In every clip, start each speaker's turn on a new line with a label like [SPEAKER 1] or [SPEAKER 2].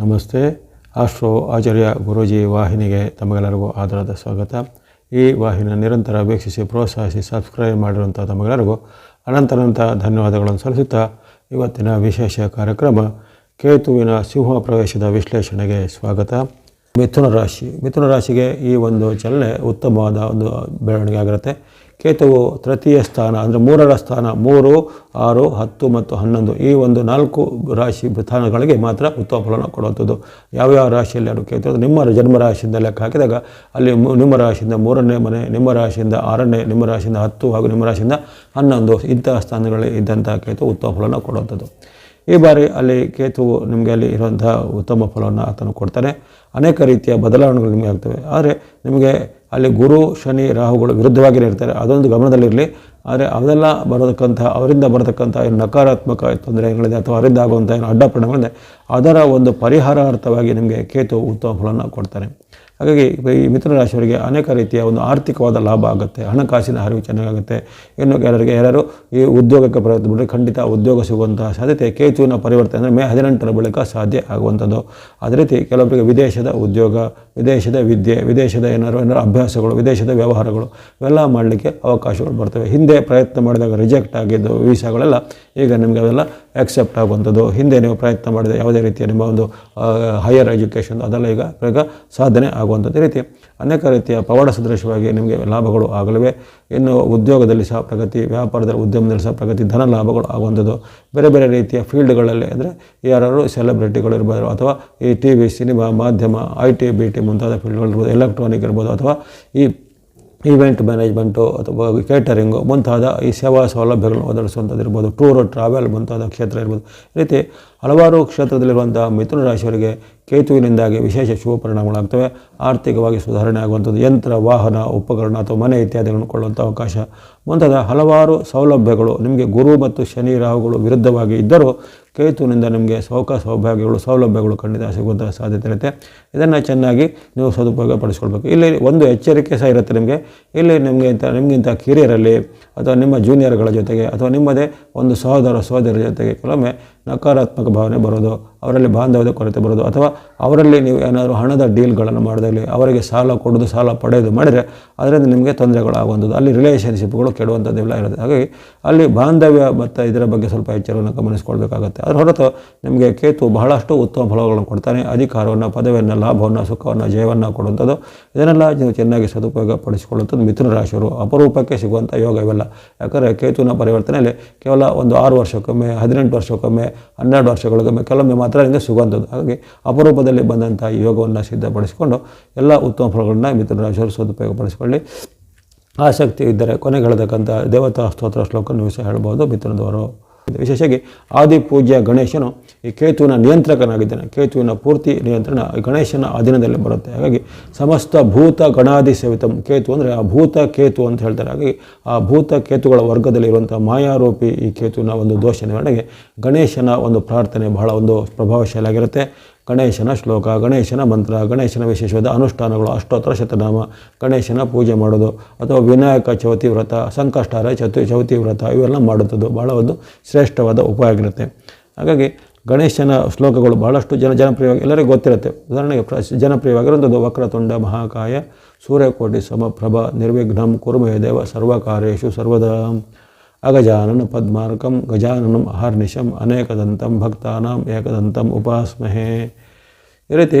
[SPEAKER 1] ನಮಸ್ತೆ. ಆಶ್ರೋ ಆಚಾರ್ಯ ಗುರೂಜಿ ವಾಹಿನಿಗೆ ತಮಗೆಲ್ಲರಿಗೂ ಆಧಾರದ ಸ್ವಾಗತ. ಈ ವಾಹಿನ ನಿರಂತರ ವೀಕ್ಷಿಸಿ, ಪ್ರೋತ್ಸಾಹಿಸಿ ಸಬ್ಸ್ಕ್ರೈಬ್ ಮಾಡಿರುವಂಥ ತಮಗೆಲ್ಲರಿಗೂ ಅನಂತನಂತ ಧನ್ಯವಾದಗಳನ್ನು ಸಲ್ಲಿಸುತ್ತಾ ಇವತ್ತಿನ ವಿಶೇಷ ಕಾರ್ಯಕ್ರಮ ಕೇತುವಿನ ಸಿಂಹ ಪ್ರವೇಶದ ವಿಶ್ಲೇಷಣೆಗೆ ಸ್ವಾಗತ. ಮಿಥುನ ರಾಶಿ. ಮಿಥುನ ರಾಶಿಗೆ ಈ ಒಂದು ಚಲನೆ ಉತ್ತಮವಾದ ಒಂದು ಬೆಳವಣಿಗೆ ಆಗಿರುತ್ತೆ. ಕೇತುವು ತೃತೀಯ ಸ್ಥಾನ, ಅಂದರೆ ಮೂರರ ಸ್ಥಾನ, ಮೂರು, ಆರು, ಹತ್ತು ಮತ್ತು ಹನ್ನೊಂದು. ಈ ಒಂದು ನಾಲ್ಕು ರಾಶಿ ಸ್ಥಾನಗಳಿಗೆ ಮಾತ್ರ ಉತ್ತಮ ಫಲನ ಕೊಡುವಂಥದ್ದು. ಯಾವ್ಯಾವ ರಾಶಿಯಲ್ಲಿ ಅದು ಕೇತು ನಿಮ್ಮ ಜನ್ಮ ರಾಶಿಯಿಂದ ಲೆಕ್ಕ ಹಾಕಿದಾಗ ಅಲ್ಲಿ ನಿಮ್ಮ ರಾಶಿಯಿಂದ ಮೂರನೇ ಮನೆ, ನಿಮ್ಮ ರಾಶಿಯಿಂದ ಆರನೇ, ನಿಮ್ಮ ರಾಶಿಯಿಂದ ಹತ್ತು ಹಾಗೂ ನಿಮ್ಮ ರಾಶಿಯಿಂದ ಹನ್ನೊಂದು ಇಂತಹ ಸ್ಥಾನಗಳಲ್ಲಿ ಇದ್ದಂಥ ಕೇತು ಉತ್ತಮ ಫಲನ ಕೊಡುವಂಥದ್ದು. ಈ ಬಾರಿ ಅಲ್ಲಿ ಕೇತುವು ನಿಮಗೆ ಅಲ್ಲಿ ಇರುವಂತಹ ಉತ್ತಮ ಫಲವನ್ನು ಆತನು ಕೊಡ್ತಾನೆ. ಅನೇಕ ರೀತಿಯ ಬದಲಾವಣೆಗಳು ನಿಮಗೆ ಆಗ್ತವೆ. ಆದರೆ ನಿಮಗೆ ಅಲ್ಲಿ ಗುರು, ಶನಿ, ರಾಹುಗಳು ವಿರುದ್ಧವಾಗಿಯೇ ಇರ್ತಾರೆ. ಅದೊಂದು ಗಮನದಲ್ಲಿರಲಿ. ಆದರೆ ಅವೆಲ್ಲ ಬರತಕ್ಕಂಥ ಅವರಿಂದ ಬರತಕ್ಕಂಥ ಏನು ನಕಾರಾತ್ಮಕ ತೊಂದರೆಗಳಿದೆ ಅಥವಾ ಅವರಿಂದ ಆಗುವಂಥ ಏನು ಅಡ್ಡ ಪರಿಣಾಮಗಳಿದೆ, ಅದರ ಒಂದು ಪರಿಹಾರಾರ್ಥವಾಗಿ ನಿಮಗೆ ಕೇತು ಉತ್ತಮ ಫಲನ ಕೊಡ್ತಾನೆ ಹಾಗಾಗಿ ಈ ಮಿಥುನ ರಾಶಿಯವರಿಗೆ ಅನೇಕ ರೀತಿಯ ಒಂದು ಆರ್ಥಿಕವಾದ ಲಾಭ ಆಗುತ್ತೆ, ಹಣಕಾಸಿನ ಹರಿವು ಚೆನ್ನಾಗುತ್ತೆ ಇನ್ನು ಕೆಲವರಿಗೆ ಯಾರು ಈ ಉದ್ಯೋಗಕ್ಕೆ ಪ್ರಯತ್ನ ಬಿಟ್ಟರೆ ಖಂಡಿತ ಉದ್ಯೋಗ ಸಿಗುವಂತಹ ಸಾಧ್ಯತೆ, ಕೇತುವಿನ ಪರಿವರ್ತನೆ ಅಂದರೆ ಮೇ ಹದಿನೆಂಟರ ಬಳಿಕ ಸಾಧ್ಯ ಆಗುವಂಥದ್ದು. ಅದೇ ರೀತಿ ಕೆಲವರಿಗೆ ವಿದೇಶದ ಉದ್ಯೋಗ, ವಿದೇಶದ ವಿದ್ಯೆ, ವಿದೇಶದ ಏನಾರು ಏನಾರು ಅಭ್ಯಾಸಗಳು, ವಿದೇಶದ ವ್ಯವಹಾರಗಳು ಇವೆಲ್ಲ ಮಾಡಲಿಕ್ಕೆ ಅವಕಾಶಗಳು ಬರ್ತವೆ. ಹಿಂದೆ ಪ್ರಯತ್ನ ಮಾಡಿದಾಗ ರಿಜೆಕ್ಟ್ ಆಗಿದ್ದು ವೀಸಾಗಳೆಲ್ಲ ಈಗ ನಿಮಗೆ ಅವೆಲ್ಲ ಆಕ್ಸೆಪ್ಟ್ ಆಗುವಂಥದ್ದು. ಹಿಂದೆ ನೀವು ಪ್ರಯತ್ನ ಮಾಡಿದ ಯಾವುದೇ ರೀತಿಯ ನಿಮ್ಮ ಒಂದು ಹೈಯರ್ ಎಜುಕೇಷನ್ ಅದೆಲ್ಲ ಈಗ ಈಗ ಸಾಧನೆ ಆಗುವಂಥದ್ದು. ಈ ರೀತಿ ಅನೇಕ ರೀತಿಯ ಪವಾಡ ಸದೃಶವಾಗಿ ನಿಮಗೆ ಲಾಭಗಳು ಆಗಲಿವೆ. ಇನ್ನು ಉದ್ಯೋಗದಲ್ಲಿ ಸಹ ಪ್ರಗತಿ ವ್ಯಾಪಾರದಲ್ಲಿ ಉದ್ಯಮದಲ್ಲಿ ಸಹ ಪ್ರಗತಿ, ಧನ ಲಾಭಗಳು ಆಗುವಂಥದ್ದು. ಬೇರೆ ಬೇರೆ ರೀತಿಯ ಫೀಲ್ಡ್ಗಳಲ್ಲಿ ಅಂದರೆ ಯಾರು ಸೆಲೆಬ್ರಿಟಿಗಳು ಇರ್ಬೋದು ಅಥವಾ ಈ ಟಿ ವಿ, ಸಿನಿಮಾ, ಮಾಧ್ಯಮ, ಐ ಟಿ, ಬಿ ಟಿ ಮುಂತಾದ ಫೀಲ್ಡ್ಗಳು ಇರ್ಬೋದು, ಎಲೆಕ್ಟ್ರಾನಿಕ್ ಇರ್ಬೋದು ಅಥವಾ ಈ ಈವೆಂಟ್ ಮ್ಯಾನೇಜ್ಮೆಂಟು ಅಥವಾ ಕೇಟರಿಂಗು ಮುಂತಾದ ಈ ಸೇವಾ ಸೌಲಭ್ಯಗಳನ್ನು ಒದಗಿಸುವಂಥದ್ದು ಇರ್ಬೋದು. ಟೂರ್, ಟ್ರಾವೆಲ್ ಮುಂತಾದ ಕ್ಷೇತ್ರ ಇರ್ಬೋದು. ಈ ರೀತಿ ಹಲವಾರು ಕ್ಷೇತ್ರದಲ್ಲಿರುವಂಥ ಮಿಥುನ ರಾಶಿಯವರಿಗೆ ಕೇತುವಿನಿಂದಾಗಿ ವಿಶೇಷ ಶುಭ ಪರಿಣಾಮಗಳಾಗ್ತವೆ. ಆರ್ಥಿಕವಾಗಿ ಸುಧಾರಣೆ ಆಗುವಂಥದ್ದು, ಯಂತ್ರ, ವಾಹನ, ಉಪಕರಣ ಅಥವಾ ಮನೆ ಇತ್ಯಾದಿಗಳನ್ನು ಕೊಳ್ಳುವಂಥ ಅವಕಾಶ ಮುಂತಾದ ಹಲವಾರು ಸೌಲಭ್ಯಗಳು ನಿಮಗೆ ಗುರು ಮತ್ತು ಶನಿ ರಾಹುಗಳು ವಿರುದ್ಧವಾಗಿ ಇದ್ದರೂ ಕೇತುವಿನಿಂದ ನಿಮಗೆ ಸೌಕ ಸೌಭಾಗ್ಯಗಳು, ಸೌಲಭ್ಯಗಳು ಖಂಡಿತ ಸಿಗುವಂಥ ಸಾಧ್ಯತೆ ಇರುತ್ತೆ. ಇದನ್ನು ಚೆನ್ನಾಗಿ ನೀವು ಸದುಪಯೋಗ ಪಡಿಸ್ಕೊಳ್ಬೇಕು ಇಲ್ಲಿ ಒಂದು ಎಚ್ಚರಿಕೆ ಸಹ ಇರುತ್ತೆ ನಿಮಗೆ. ಇಲ್ಲಿ ನಿಮಗೆ ಇಂಥ, ನಿಮಗಿಂತ ಕಿರಿಯರಲ್ಲಿ ಅಥವಾ ನಿಮ್ಮ ಜೂನಿಯರ್ಗಳ ಜೊತೆಗೆ ಅಥವಾ ನಿಮ್ಮದೇ ಒಂದು ಸಹೋದರ ಸಹೋದರಿ ಜೊತೆಗೆ ಕೆಲವೊಮ್ಮೆ ನಕಾರಾತ್ಮಕ ಭಾವನೆ ಬರೋದು, ಅವರಲ್ಲಿ ಬಾಂಧವ್ಯದ ಕೊರತೆ ಬರೋದು, ಅಥವಾ ಅವರಲ್ಲಿ ನೀವು ಏನಾದರೂ ಹಣದ ಡೀಲ್ಗಳನ್ನು ಮಾಡೋದಾಗಲಿ, ಅವರಿಗೆ ಸಾಲ ಕೊಡೋದು, ಸಾಲ ಪಡೆಯೋದು ಮಾಡಿದರೆ ಅದರಿಂದ ನಿಮಗೆ ತೊಂದರೆಗಳಾಗುವಂಥದ್ದು. ಅಲ್ಲಿ ರಿಲೇಷನ್ಶಿಪ್ಗಳು ಕೆಡುವಂಥದ್ದೆಲ್ಲ ಇರುತ್ತೆ. ಹಾಗಾಗಿ ಅಲ್ಲಿ ಬಾಂಧವ್ಯ ಮತ್ತು ಇದರ ಬಗ್ಗೆ ಸ್ವಲ್ಪ ಎಚ್ಚರವನ್ನು ಗಮನಿಸ್ಕೊಳ್ಬೇಕಾಗುತ್ತೆ. ಅದರ ಹೊರತು ನಿಮಗೆ ಕೇತು ಬಹಳಷ್ಟು ಉತ್ತಮ ಫಲಗಳನ್ನು ಕೊಡ್ತಾನೆ. ಅಧಿಕಾರವನ್ನು, ಪದವಿಯನ್ನು, ಲಾಭವನ್ನು, ಸುಖವನ್ನು, ಜಯವನ್ನು ಕೊಡುವಂಥದ್ದು. ಇದನ್ನೆಲ್ಲ ನೀವು ಚೆನ್ನಾಗಿ ಸದುಪಯೋಗ ಪಡಿಸಿಕೊಳ್ಳುವಂಥದ್ದು ಮಿಥುನ ರಾಶಿಯವರು. ಅಪರೂಪಕ್ಕೆ ಸಿಗುವಂಥ ಯೋಗ ಇವೆಲ್ಲ ಯಾಕಂದರೆ ಕೇತುವಿನ ಪರಿವರ್ತನೆಯಲ್ಲಿ ಕೇವಲ ಒಂದು ಆರು ವರ್ಷಕ್ಕೊಮ್ಮೆ, ಹದಿನೆಂಟು ವರ್ಷಕ್ಕೊಮ್ಮೆ ಹನ್ನೆರಡು ವರ್ಷಗಳಿಗೊಮ್ಮೆ, ಕೆಲವೊಮ್ಮೆ ಮಾತ್ರ ನಿಮಗೆ ಸಿಗುವಂಥದ್ದು ಹಾಗಾಗಿ ಅಪರೂಪದಲ್ಲಿ ಬಂದಂಥ ಯೋಗವನ್ನು ಸಿದ್ಧಪಡಿಸಿಕೊಂಡು ಎಲ್ಲ ಉತ್ತಮ ಫಲಗಳನ್ನ ಮಿಥುನ ಸದುಪಯೋಗಪಡಿಸಿಕೊಳ್ಳಿ. ಸದುಪಯೋಗ ಪಡಿಸಿಕೊಳ್ಳಿ ಆಸಕ್ತಿ ಇದ್ದರೆ ಕೊನೆಗೆ ಹೇಳತಕ್ಕಂಥ ದೇವತಾ ಸ್ತೋತ್ರ ಶ್ಲೋಕ ನೀವು ಸಹ ಹೇಳ್ಬೋದು. ಮಿಥುನದವರು ವಿಶೇಷವಾಗಿ ಆದಿ ಪೂಜ್ಯ ಗಣೇಶನು ಈ ಕೇತುವಿನ ನಿಯಂತ್ರಕನಾಗಿದ್ದಾನೆ. ಕೇತುವಿನ ಪೂರ್ತಿ ನಿಯಂತ್ರಣ ಗಣೇಶನ ಅಧೀನದಲ್ಲಿ ಬರುತ್ತೆ. ಹಾಗಾಗಿ ಸಮಸ್ತ ಭೂತ ಗಣಾದಿ ಸೇವಿತಂ ಕೇತು ಅಂದರೆ ಆ ಭೂತ ಕೇತು ಅಂತ ಹೇಳ್ತಾರೆ. ಹಾಗಾಗಿ ಆ ಭೂತ ಕೇತುಗಳ ವರ್ಗದಲ್ಲಿ ಇರುವಂಥ ಮಾಯಾರೂಪಿ ಈ ಕೇತುವಿನ ಒಂದು ದೋಷ ನಿವಾರಣೆಗೆ ಗಣೇಶನ ಒಂದು ಪ್ರಾರ್ಥನೆ ಬಹಳ ಒಂದು ಪ್ರಭಾವಶಾಲಿಯಾಗಿರುತ್ತೆ. ಗಣೇಶನ ಶ್ಲೋಕ, ಗಣೇಶನ ಮಂತ್ರ, ಗಣೇಶನ ವಿಶೇಷವಾದ, ಅನುಷ್ಠಾನಗಳು, ಅಷ್ಟೋತ್ತರ ಶತನಾಮ, ಗಣೇಶನ ಪೂಜೆ ಮಾಡೋದು, ಅಥವಾ ವಿನಾಯಕ ಚೌತಿ ವ್ರತ, ಸಂಕಷ್ಟಾರ ಚತು, ಚೌತಿ ವ್ರತ, ಇವೆಲ್ಲ ಮಾಡುತ್ತದ್ದು. ಬಹಳ ಒಂದು ಶ್ರೇಷ್ಠವಾದ ಉಪಾಯ ಆಗಿರುತ್ತೆ ಹಾಗಾಗಿ ಗಣೇಶನ ಶ್ಲೋಕಗಳು ಬಹಳಷ್ಟು ಜನ ಜನಪ್ರಿಯವಾಗಿ, ಎಲ್ಲರಿಗೂ ಗೊತ್ತಿರುತ್ತೆ. ಉದಾಹರಣೆಗೆ ಪ್ರ, ಜನಪ್ರಿಯವಾಗಿರುವಂಥದ್ದು ವಕ್ರತುಂಡ, ಮಹಾಕಾಯ, ಸೂರ್ಯಕೋಟಿ, ಸಮಪ್ರಭ, ನಿರ್ವಿಘ್ನಂ, ಕುರುಮಯ ದೇವ, ಸರ್ವಕಾರ್ಯೇಶು, ಸರ್ವದಾ, ಅಗಜಾನನ ಪದ್ಮಾರ್ಕಂ, ಗಜಾನನಂ, ಅಹರ್ನಿಶಂ, ಅನೇಕದಂತಂ, ಭಕ್ತಾನಾಂ, ಏಕದಂತಂ, ಉಪಾಸ್ಮಹೇ. ಈ ರೀತಿ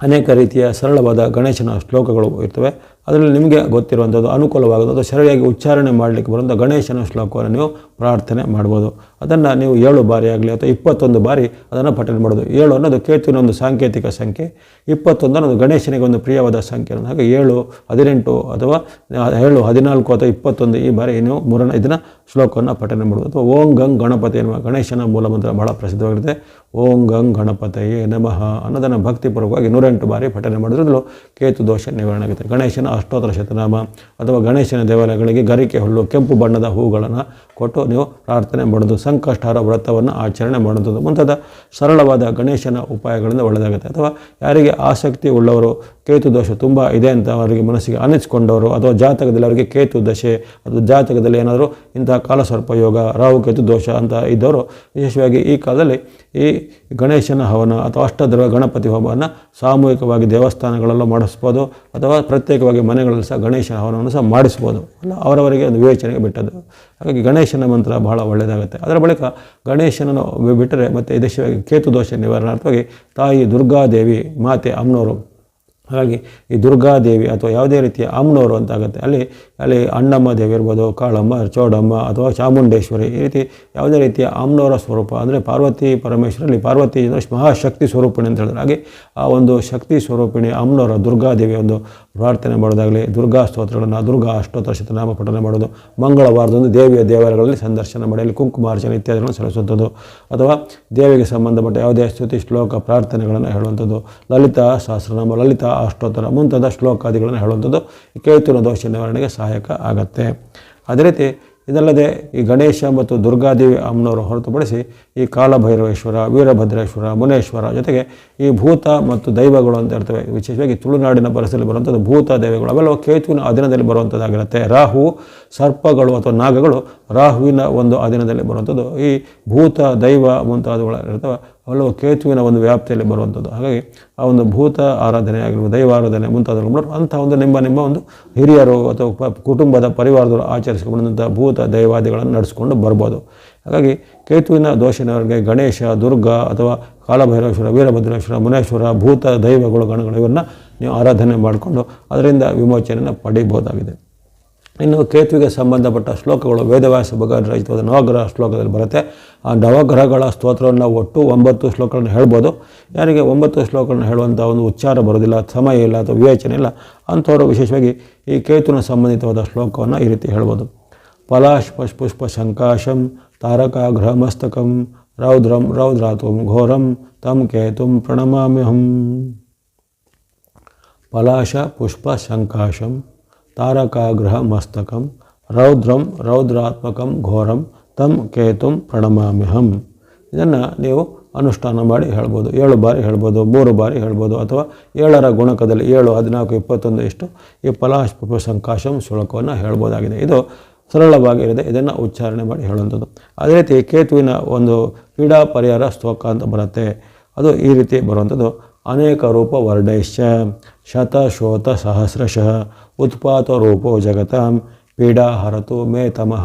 [SPEAKER 1] ಅನೇಕ ರೀತಿಯ ಸರಳವಾದ ಗಣೇಶನ ಶ್ಲೋಕಗಳು ಇರ್ತವೆ. ಅದರಲ್ಲಿ ನಿಮಗೆ ಗೊತ್ತಿರುವಂಥದ್ದು ಅನುಕೂಲವಾಗೋದು. ಅದು ಸರಿಯಾಗಿ ಉಚ್ಚಾರಣೆ ಮಾಡಲಿಕ್ಕೆ ಬರುವಂಥ ಗಣೇಶನ ಶ್ಲೋಕವನ್ನು ನೀವು ಪ್ರಾರ್ಥನೆ ಮಾಡ್ಬೋದು. ಅದನ್ನು ನೀವು ಏಳು ಬಾರಿ ಆಗಲಿ ಅಥವಾ ಇಪ್ಪತ್ತೊಂದು ಬಾರಿ ಅದನ್ನು ಪಠನೆ ಮಾಡೋದು ಏಳು ಅನ್ನೋದು ಕೇತುವಿನ ಒಂದು ಸಾಂಕೇತಿಕ ಸಂಖ್ಯೆ. ಇಪ್ಪತ್ತೊಂದು ಅನ್ನೋದು ಗಣೇಶನಿಗೆ ಒಂದು ಪ್ರಿಯವಾದ ಸಂಖ್ಯೆ ಹಾಗೆ ಏಳು, ಹದಿನೆಂಟು ಅಥವಾ ಏಳು, ಹದಿನಾಲ್ಕು ಅಥವಾ ಇಪ್ಪತ್ತೊಂದು ಈ ಬಾರಿ ನೀವು ಮೂರನೇ ಇದನ್ನು ಶ್ಲೋಕವನ್ನು ಪಠನೆ ಮಾಡೋದು ಅಥವಾ ಓಂ ಗಂಗ್ ಗಣಪತಿ ಎನ್ನುವ ಗಣೇಶನ ಮೂಲ ಮಂತ್ರ ಬಹಳ ಪ್ರಸಿದ್ಧವಾಗಿರುತ್ತೆ ಓಂ ಗಂಗ್ ಗಣಪತಯೇ ನಮಃ ಅನ್ನೋದನ್ನು ಭಕ್ತಿಪೂರ್ವಕವಾಗಿ ನೂರೆಂಟು ಬಾರಿ ಪಠನೆ ಮಾಡೋದ್ರಲ್ಲೂ ಕೇತು ದೋಷ ನಿವಾರಣೆ ಆಗುತ್ತೆ ಗಣೇಶನ ಅಷ್ಟೋತ್ತರ ಶತನಾಮ ಅಥವಾ ಗಣೇಶನ ದೇವಾಲಯಗಳಿಗೆ ಗರಿಕೆ ಹುಲ್ಲು ಕೆಂಪು ಬಣ್ಣದ ಹೂಗಳನ್ನು ಕೊಟ್ಟು ನೀವು ಪ್ರಾರ್ಥನೆ ಮಾಡೋದು, ಸಂಕಷ್ಟಾರ ವ್ರತವನ್ನು ಆಚರಣೆ ಮಾಡೋದು. ಮುಂತಾದ ಸರಳವಾದ ಗಣೇಶನ ಉಪಾಯಗಳಿಂದ ಒಳ್ಳೆಯದಾಗುತ್ತೆ. ಅಥವಾ ಯಾರಿಗೆ ಆಸಕ್ತಿ ಉಳ್ಳವರು, ಕೇತು ದೋಷ ತುಂಬ ಇದೆ ಅಂತ ಅವರಿಗೆ ಮನಸ್ಸಿಗೆ ಅನಿಸ್ಕೊಂಡವರು, ಅಥವಾ ಜಾತಕದಲ್ಲಿ ಅವರಿಗೆ ಕೇತು ದಶೆ ಅಥವಾ ಜಾತಕದಲ್ಲಿ ಏನಾದರೂ ಇಂತಹ ಕಾಲಸರ್ಪ ಯೋಗ, ರಾಹು, ಕೇತು ದೋಷ ಅಂತ ಇದ್ದವರು, ವಿಶೇಷವಾಗಿ ಈ ಕಾಲದಲ್ಲಿ ಈ ಗಣೇಶನ ಹವನ ಅಥವಾ ಅಷ್ಟದ್ರವ ಗಣಪತಿ ಹೋಮವನ್ನು ಸಾಮೂಹಿಕವಾಗಿ ದೇವಸ್ಥಾನಗಳಲ್ಲೂ ಮಾಡಿಸ್ಬೋದು, ಅಥವಾ ಪ್ರತ್ಯೇಕವಾಗಿ ಮನೆಗಳಲ್ಲಿ ಸಹ ಗಣೇಶನ ಹವನವನ್ನು ಸಹ ಮಾಡಿಸ್ಬೋದು. ಅಲ್ಲ ಅವರವರಿಗೆ ಒಂದು ವಿವೇಚನೆಗೆ ಬಿಟ್ಟದ್ದು. ಹಾಗಾಗಿ ಗಣೇಶನ ಮಂತ್ರ ಬಹಳ ಒಳ್ಳೆಯದಾಗುತ್ತೆ ಅದರ ಬಳಿಕ ಗಣೇಶನನ್ನು ಬಿಟ್ಟರೆ ಮತ್ತು ವಿಶೇಷವಾಗಿ ಕೇತು ದೋಷ ನಿವಾರಣಾರ್ಥವಾಗಿ ತಾಯಿ ದುರ್ಗಾದೇವಿ ಮಾತೆ ಅಮ್ಮನವರು ಹಾಗಾಗಿ ಈ ದುರ್ಗಾದೇವಿ ಅಥವಾ ಯಾವುದೇ ರೀತಿಯ ಅಮ್ಮನವರು ಅಂತ ಆಗುತ್ತೆ. ಅಲ್ಲಿ ಅಲ್ಲಿ ಅಣ್ಣಮ್ಮ ದೇವಿ ಇರ್ಬೋದು ಕಾಳಮ್ಮ ಚೌಡಮ್ಮ ಅಥವಾ ಚಾಮುಂಡೇಶ್ವರಿ, ಈ ರೀತಿ ಯಾವುದೇ ರೀತಿಯ ಆಮ್ನೋರ ಸ್ವರೂಪ ಅಂದರೆ ಪಾರ್ವತಿ ಪರಮೇಶ್ವರಲ್ಲಿ ಪಾರ್ವತಿ ಅಂದರೆ ಮಹಾಶಕ್ತಿ ಸ್ವರೂಪಿಣಿ ಅಂತ ಹೇಳಿದ್ರೆ, ಹಾಗೆ ಆ ಒಂದು ಶಕ್ತಿ ಸ್ವರೂಪಿಣಿ ಆಮ್ನೋರ ದುರ್ಗಾದೇವಿಯ ಒಂದು ಪ್ರಾರ್ಥನೆ ಮಾಡೋದಾಗಲಿ, ದುರ್ಗಾ ಸ್ತೋತ್ರಗಳನ್ನು, ದುರ್ಗಾ ಅಷ್ಟೋತ್ತರ ಶತನಾಮ ಪಠನೆ ಮಾಡೋದು, ಮಂಗಳವಾರದಂದು ದೇವಿಯ ದೇವಾಲಯಗಳಲ್ಲಿ ಸಂದರ್ಶನ ಮಾಡಿ, ಅಲ್ಲಿ ಕುಂಕುಮಾರ್ಚನೆ ಇತ್ಯಾದಿಗಳನ್ನು ಸಲ್ಲಿಸುವಂಥದ್ದು. ಅಥವಾ ದೇವಿಗೆ ಸಂಬಂಧಪಟ್ಟ ಯಾವುದೇ ಸ್ತುತಿ, ಶ್ಲೋಕ, ಪ್ರಾರ್ಥನೆಗಳನ್ನು ಹೇಳುವಂಥದ್ದು. ಲಲಿತಾ ಸಹಸ್ರನಾಮ, ಲಲಿತಾ ಅಷ್ಟೋತ್ತರ ಮುಂತಾದ ಶ್ಲೋಕಾದಿಗಳನ್ನು ಹೇಳುವಂಥದ್ದು. ಕೇಳ್ತಿರೋ ದೋಷ ನಿವಾರಣೆಗೆ ಸಹಾಯಕ ಆಗತ್ತೆ. ಅದೇ ರೀತಿ ಇದಲ್ಲದೆ ಈ ಗಣೇಶ ಮತ್ತು ದುರ್ಗಾದೇವಿ ಅಮ್ಮನವರು ಹೊರತುಪಡಿಸಿ ಈ ಕಾಲಭೈರವೇಶ್ವರ, ವೀರಭದ್ರೇಶ್ವರ, ಮುನೇಶ್ವರ ಜೊತೆಗೆ ಈ ಭೂತ ಮತ್ತು ದೈವಗಳು ಅಂತ ಇರ್ತವೆ. ವಿಶೇಷವಾಗಿ ತುಳುನಾಡಿನ ಪರಿಸರದಲ್ಲಿ ಬರುವಂಥದ್ದು ಭೂತ, ದೈವಗಳು ಅವೆಲ್ಲವೂ ಕೇತುವಿನ ಅಧೀನದಲ್ಲಿ ಬರುವಂಥದ್ದಾಗಿರುತ್ತೆ. ರಾಹು ಸರ್ಪಗಳು ಅಥವಾ ನಾಗಗಳು ರಾಹುವಿನ ಒಂದು ಅಧೀನದಲ್ಲಿ ಬರುವಂಥದ್ದು. ಈ ಭೂತ, ದೈವ ಇರ್ತವೆ. ಅವೆಲ್ಲವೂ ಕೇತುವಿನ ಒಂದು ವ್ಯಾಪ್ತಿಯಲ್ಲಿ ಬರುವಂಥದ್ದು. ಹಾಗಾಗಿ ಆ ಒಂದು ಭೂತ ಆರಾಧನೆ ಆಗಿರ್ಬೋದು, ದೈವ ಆರಾಧನೆ ಮುಂತಾದವುಗಳು ಅಂಥ ಒಂದು ನಿಮ್ಮ ನಿಮ್ಮ ಒಂದು ಹಿರಿಯರು ಅಥವಾ ಕುಟುಂಬದ ಪರಿವಾರದವರು ಆಚರಿಸಿಕೊಂಡಂಥ ಭೂತ, ದೈವಾದಿಗಳನ್ನು ನಡೆಸ್ಕೊಂಡು ಬರ್ಬೋದು. ಹಾಗಾಗಿ ಕೇತುವಿನ ದೋಷನವರಿಗೆ ಗಣೇಶ, ದುರ್ಗಾ ಅಥವಾ ಕಾಲಭೈರವೇಶ್ವರ, ವೀರಭದ್ರೇಶ್ವರ, ಮುನೇಶ್ವರ, ಭೂತ ದೈವಗಳು ಗಣಗಳು ಇವನ್ನು ನೀವು ಆರಾಧನೆ ಮಾಡಿಕೊಂಡು ಅದರಿಂದ ವಿಮೋಚನೆಯನ್ನು ಪಡೀಬಹುದಾಗಿದೆ ಇನ್ನು ಕೇತುವಿಗೆ ಸಂಬಂಧಪಟ್ಟ ಶ್ಲೋಕಗಳು ವೇದವ್ಯಾಸ ಭಗವಾನ್ ರಚಿತವಾದ ನವಗ್ರಹ ಶ್ಲೋಕದಲ್ಲಿ ಬರುತ್ತೆ. ಆ ನವಗ್ರಹಗಳ ಸ್ತೋತ್ರವನ್ನು ಒಟ್ಟು ಒಂಬತ್ತು ಶ್ಲೋಕಗಳನ್ನು ಹೇಳ್ಬೋದು. ಯಾರಿಗೆ ಒಂಬತ್ತು ಶ್ಲೋಕಗಳನ್ನು ಹೇಳುವಂಥ ಒಂದು ಉಚ್ಚಾರ ಬರೋದಿಲ್ಲ ಸಮಯ ಇಲ್ಲ ಅಥವಾ ವಿವೇಚನೆ ಇಲ್ಲ, ಅಂಥವರು ವಿಶೇಷವಾಗಿ ಈ ಕೇತುವಿನ ಸಂಬಂಧಿತವಾದ ಶ್ಲೋಕವನ್ನು ಈ ರೀತಿ ಹೇಳ್ಬೋದು. ಪಲಾಶ್ ಪುಷ್ಪ ಶಂಕಾಶಂ ತಾರಕ ಮಸ್ತಕಂ ರೌದ್ರಂ ರೌದ್ರಾತುಂ ಘೋರಂ ತಂ ಕೇತುಂ ಪ್ರಣಮಾಮ್ಯಹಂ. ಪಲಾಶ ಪುಷ್ಪ ಶಂಕಾಶಂ ತಾರಕಾಗ್ರಹ ಮಸ್ತಕಂ ರೌದ್ರಂ ರೌದ್ರಾತ್ಮಕಂ ಘೋರಂ ತಂ ಕೇತುಂ ಪ್ರಣಮಾಮ್ಯಹಂ ಇದನ್ನು ನೀವು ಅನುಷ್ಠಾನ ಮಾಡಿ ಹೇಳ್ಬೋದು. ಏಳು ಬಾರಿ ಹೇಳ್ಬೋದು, ಮೂರು ಬಾರಿ ಹೇಳ್ಬೋದು, ಅಥವಾ ಏಳರ ಗುಣಕದಲ್ಲಿ ಏಳು, ಹದಿನಾಲ್ಕು, ಇಪ್ಪತ್ತೊಂದು ಇಷ್ಟು ಈ ಪಲಾಶ್ಪ ಸಂಕಾಶಂ ಶುಳಕವನ್ನು ಹೇಳ್ಬೋದಾಗಿದೆ. ಇದು ಸರಳವಾಗಿರದೆ ಇದನ್ನು ಉಚ್ಚಾರಣೆ ಮಾಡಿ ಹೇಳುವಂಥದ್ದು. ಅದೇ ರೀತಿ ಕೇತುವಿನ ಒಂದು ಕ್ರೀಡಾ ಪರಿಹಾರ ಸ್ತೋಕ ಅಂತ ಬರುತ್ತೆ. ಅದು ಈ ರೀತಿ ಬರುವಂಥದ್ದು. ಅನೇಕ ರೂಪ ವರ್ಣೈಶ್ಚ ಶತ ಶೋತ ಸಹಸ್ರಶಃ ಉತ್ಪಾತ ರೂಪೋ ಜಗತಾಂ ಪೀಡಾ ಹರತು ಮೇ ತಮಃ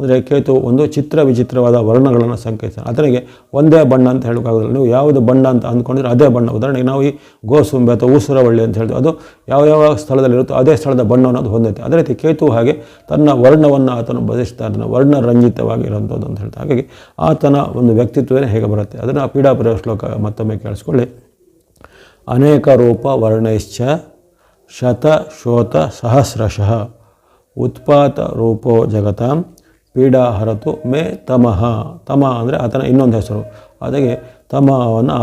[SPEAKER 1] ಅಂದರೆ ಕೇತು ಒಂದು ಚಿತ್ರ ವಿಚಿತ್ರವಾದ ವರ್ಣಗಳನ್ನು ಸಂಕೇತಿಸ ಅದರಿಗೆ ಒಂದೇ ಬಣ್ಣ ಅಂತ ಹೇಳೋಕ್ಕಾಗೋದಿಲ್ಲ. ನೀವು ಯಾವುದು ಬಣ್ಣ ಅಂತ ಅಂದ್ಕೊಂಡಿದ್ರೆ ಅದೇ ಬಣ್ಣ. ಉದಾಹರಣೆಗೆ ನಾವು ಈ ಗೋಸುಂಬೆ ಅಥವಾ ಊಸರವಳ್ಳಿ ಅಂತ ಹೇಳ್ತೀವಿ. ಅದು ಯಾವ ಯಾವ ಸ್ಥಳದಲ್ಲಿರುತ್ತೋ ಅದೇ ಸ್ಥಳದ ಬಣ್ಣವನ್ನು ಅದು ಹೊಂದೈತೆ ಅದೇ ರೀತಿ ಕೇತು ಹಾಗೆ ತನ್ನ ವರ್ಣವನ್ನು ಆತನು ಬದಲಿಸ್ತಾ ವರ್ಣ ವರ್ಣರಂಜಿತವಾಗಿರುವಂಥದ್ದು ಅಂತ ಹೇಳ್ತಾರೆ. ಹಾಗಾಗಿ ಆತನ ಒಂದು ವ್ಯಕ್ತಿತ್ವವೇ ಹೇಗೆ ಬರುತ್ತೆ? ಅದನ್ನು ಪೀಡಾಪುರ ಶ್ಲೋಕ ಮತ್ತೊಮ್ಮೆ ಕೇಳಿಸ್ಕೊಳ್ಳಿ. ಅನೇಕ ರೂಪ ವರ್ಣೈಶ್ಚ ಶತ ಶೋತ ಸಹಸ್ರಶಃ ಉತ್ಪಾತ ರೂಪೋ ಜಗತಾಂ ಪೀಡಾ ಹರತು ಮೇ ತಮಃ. ತಮ ಅಂದರೆ ಆತನ ಇನ್ನೊಂದು ಹೆಸರು. ಅದಕ್ಕೆ ತಮವನ್ನು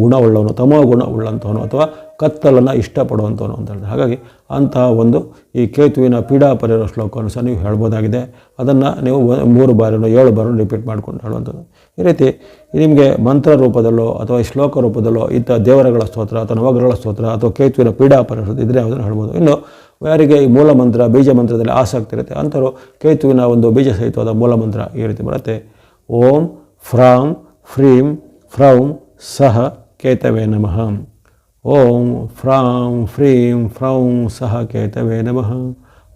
[SPEAKER 1] ಗುಣವುಳ್ಳವನು, ತಮ ಗುಣ ಉಳ್ಳಂಥವನು ಅಥವಾ ಕತ್ತಲನ್ನು ಇಷ್ಟಪಡುವಂಥವನು ಅಂತ ಹೇಳ್ತಾರೆ. ಹಾಗಾಗಿ ಅಂತಹ ಒಂದು ಈ ಕೇತುವಿನ ಪೀಡಾ ಪರಿಹಾರ ಶ್ಲೋಕವನ್ನು ಸಹ ನೀವು ಹೇಳ್ಬೋದಾಗಿದೆ. ಅದನ್ನು ನೀವು ಮೂರು ಬಾರಿನೋ ಏಳು ಬಾರಿ ರಿಪೀಟ್ ಮಾಡ್ಕೊಂಡು ಹೇಳುವಂಥದ್ದು. ಈ ರೀತಿ ನಿಮಗೆ ಮಂತ್ರ ರೂಪದಲ್ಲೋ ಅಥವಾ ಶ್ಲೋಕ ರೂಪದಲ್ಲೋ ಇಂಥ ದೇವರಗಳ ಸ್ತೋತ್ರ ಅಥವಾ ನವಗ್ರಹಗಳ ಸ್ತೋತ್ರ ಅಥವಾ ಕೇತುವಿನ ಪೀಡಾ ಪರಿಹಾರ ಇದ್ರೆ ಯಾವುದನ್ನು ಹೇಳ್ಬೋದು. ಇನ್ನು ಯಾರಿಗೆ ಈ ಮೂಲ ಮಂತ್ರ, ಬೀಜ ಮಂತ್ರದಲ್ಲಿ ಆಸಕ್ತಿ ಇರುತ್ತೆ ಅಂಥವರು ಕೇತುವಿನ ಒಂದು ಬೀಜ ಸಹಿತವಾದ ಮೂಲ ಮಂತ್ರ ಈ ರೀತಿ ಬರುತ್ತೆ. ಓಂ ಫ್ರಾಂ ಫ್ರೀಂ ಫ್ರೌಂ ಸಹ ಕೇತವೇ ನಮಃ. ಓಂ ಫ್ರಾಂ ಫ್ರೀಂ ಫ್ರೌಂ ಸಹ ಕೇತವೇ ನಮಃ.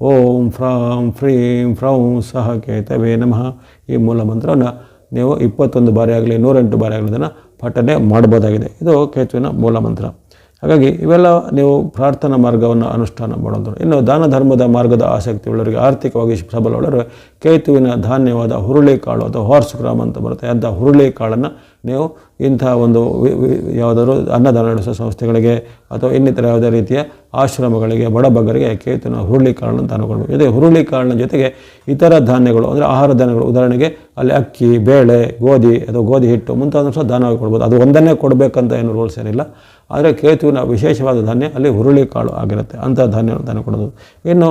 [SPEAKER 1] ಓಂ ಫ್ರಾಂ ಫ್ರೀಂ ಫ್ರೌಂ ಸಹ ಕೇತವೇ ನಮಃ. ಈ ಮೂಲ ಮಂತ್ರವನ್ನು ನೀವು ಇಪ್ಪತ್ತೊಂದು ಬಾರಿ ಆಗಲಿ, ನೂರೆಂಟು ಬಾರಿ ಆಗಲಿ ಅದನ್ನು ಪಠನೆ ಮಾಡ್ಬೋದಾಗಿದೆ ಇದು ಕೇತುವಿನ ಮೂಲ ಮಂತ್ರ. ಹಾಗಾಗಿ ಇವೆಲ್ಲ ನೀವು ಪ್ರಾರ್ಥನಾ ಮಾರ್ಗವನ್ನು ಅನುಷ್ಠಾನ ಮಾಡೋದು. ಇನ್ನು ದಾನ ಧರ್ಮದ ಮಾರ್ಗದ ಆಸಕ್ತಿ ಉಳ್ಳವರಿಗೆ ಆರ್ಥಿಕವಾಗಿ ಸಬಲವುಳ್ಳವರು ಕೇತುವಿನ ಧಾನ್ಯವಾದ ಹುರುಳಿ ಕಾಳು ಅಥವಾ ಹಾರ್ಸ್ ಗ್ರಾಮ್ ಅಂತ ಬರುತ್ತೆ. ಅಂಥ ಹುರುಳಿ ಕಾಳನ್ನು ನೀವು ಇಂಥ ಒಂದು ಯಾವುದಾದ್ರು ಅನ್ನದಾನ ನಡೆಸೋ ಸಂಸ್ಥೆಗಳಿಗೆ ಅಥವಾ ಇನ್ನಿತರ ಯಾವುದೇ ರೀತಿಯ ಆಶ್ರಮಗಳಿಗೆ ಬಡಬಗ್ಗರಿಗೆ ಕೇತುವಿನ ಹುರುಳಿ ಕಾಳನ್ನು ದಾನ ಜೊತೆಗೆ ಹುರುಳಿ ಕಾಳಿನ ಜೊತೆಗೆ ಇತರ ಧಾನ್ಯಗಳು, ಅಂದರೆ ಆಹಾರ ಧಾನ್ಯಗಳು, ಉದಾಹರಣೆಗೆ ಅಲ್ಲಿ ಅಕ್ಕಿ, ಬೇಳೆ, ಗೋಧಿ ಅಥವಾ ಗೋಧಿ ಹಿಟ್ಟು ಮುಂತಾದ ಸಹ ದಾನವಾಗಿ ಕೊಡ್ಬೋದು. ಅದು ಒಂದನ್ನೇ ಕೊಡಬೇಕಂತ ಏನು ರೂಲ್ಸ್ ಏನಿಲ್ಲ. ಆದರೆ ಕೇತುವಿನ ವಿಶೇಷವಾದ ಧಾನ್ಯ ಅಲ್ಲಿ ಹುರುಳಿ ಕಾಳು ಆಗಿರುತ್ತೆ. ಅಂಥ ಧಾನ್ಯವನ್ನು ತಾನು ಕೊಡೋದು. ಇನ್ನು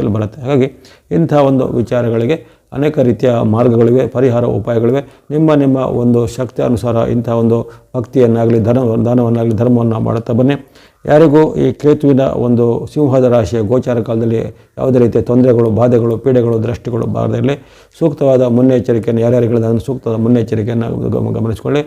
[SPEAKER 1] ಆಸಕ್ತಿಯಲ್ಲಿ ಬರುತ್ತೆ. ಹಾಗಾಗಿ ಇಂಥ ಒಂದು ವಿಚಾರಗಳಿಗೆ ಅನೇಕ ರೀತಿಯ ಮಾರ್ಗಗಳಿವೆ, ಪರಿಹಾರ ಉಪಾಯಗಳಿವೆ. ನಿಮ್ಮ ನಿಮ್ಮ ಒಂದು ಶಕ್ತಿ ಅನುಸಾರ ಇಂಥ ಒಂದು ಭಕ್ತಿಯನ್ನಾಗಲಿ, ಧನ ದಾನವನ್ನಾಗಲಿ, ಧರ್ಮವನ್ನು ಮಾಡುತ್ತಾ ಬನ್ನಿ. ಯಾರಿಗೂ ಈ ಕೇತುವಿನ ಒಂದು ಸಿಂಹದ ರಾಶಿಯ ಗೋಚಾರ ಕಾಲದಲ್ಲಿ ಯಾವುದೇ ರೀತಿಯ ತೊಂದರೆಗಳು, ಬಾಧೆಗಳು, ಪೀಡೆಗಳು ದೃಷ್ಟಿಗಳು ಬಾರದಿರಲಿ ಸೂಕ್ತವಾದ ಮುನ್ನೆಚ್ಚರಿಕೆಯನ್ನು ಯಾರ್ಯಾರಿಗೆ ಅದನ್ನು ಸೂಕ್ತವಾದ ಮುನ್ನೆಚ್ಚರಿಕೆಯನ್ನು ಗಮನಿಸಿಕೊಳ್ಳಿ.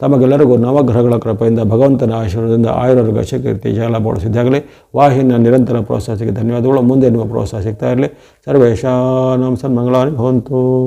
[SPEAKER 1] ತಮಗೆಲ್ಲರಿಗೂ ನವಗ್ರಹಗಳ ಕೃಪೆಯಿಂದ ಭಗವಂತನ ಆಶೀರ್ವಾದದಿಂದ ಆಯುರ್ವರ್ಗ ಶಕ್ತಿ ಜಾಲ ಬೋಡಿಸಿದ್ದಾಗಲಿ ವಾಹಿನ ನಿರಂತರ ಪ್ರೋತ್ಸಾಹಕ್ಕೆ ಧನ್ಯವಾದಗಳು. ಮುಂದೆ ನಿಮ್ಮ ಪ್ರೋತ್ಸಾಹ ಸಿಗ್ತಾ ಇರಲಿ. ಸರ್ವೇಶಾನಂ ಸನ್ಮಂಗಳಾನಿ ಭವಂತು.